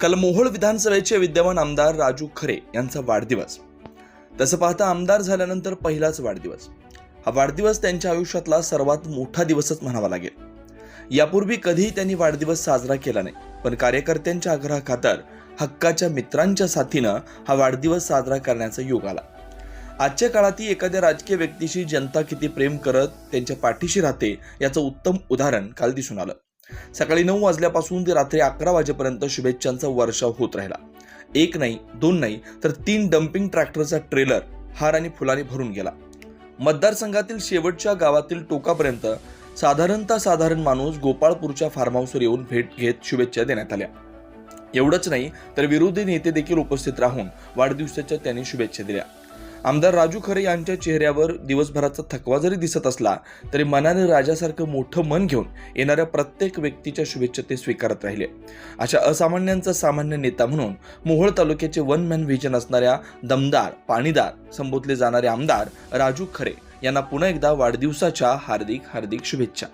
कलमोहोळ विधानसभेचे विद्यमान आमदार राजू खरे यांचा वाढदिवस. तसं पाहता आमदार झाल्यानंतर पहिलाच वाढदिवस. हा वाढदिवस त्यांच्या आयुष्यातला सर्वात मोठा दिवसच म्हणावा लागेल. यापूर्वी कधीही त्यांनी वाढदिवस साजरा केला नाही पण कार्यकर्त्यांच्या आग्रहाखातर हक्काच्या मित्रांच्या साथीनं हा वाढदिवस साजरा करण्याचा योग आला. आजच्या काळातही एखाद्या राजकीय व्यक्तीशी जनता किती प्रेम करत त्यांच्या पाठीशी राहते याचं उत्तम उदाहरण काल दिसून आलं. सकाळी नऊ वाजल्यापासून ते रात्री अकरा वाजेपर्यंत शुभेच्छांचा वर्षाव होत राहिला. एक नाही दोन नाही तर तीन डम्पिंग ट्रॅक्टरचा ट्रेलर हार आणि फुलाने भरून गेला. मतदारसंघातील शेवटच्या गावातील टोकापर्यंत साधारणतः साधारण माणूस गोपाळपूरच्या फार्म हाऊसवर येऊन भेट घेत शुभेच्छा देण्यात आल्या. एवढंच नाही तर विरोधी नेते देखील उपस्थित राहून वाढदिवसाच्या त्यांनी शुभेच्छा दिल्या. आमदार राजू खरे यांच्या चेहऱ्यावर दिवसभराचा थकवा जरी दिसत असला तरी मनाने राजासारखं मोठं मन घेऊन येणाऱ्या प्रत्येक व्यक्तीच्या शुभेच्छा ते स्वीकारत राहिले. अशा असामान्यांचा सामान्य नेता म्हणून मोहोळ तालुक्याचे वन मॅन व्हिजन असणाऱ्या दमदार पाणीदार संबोधले जाणारे आमदार राजू खरे यांना पुन्हा एकदा वाढदिवसाच्या हार्दिक हार्दिक शुभेच्छा.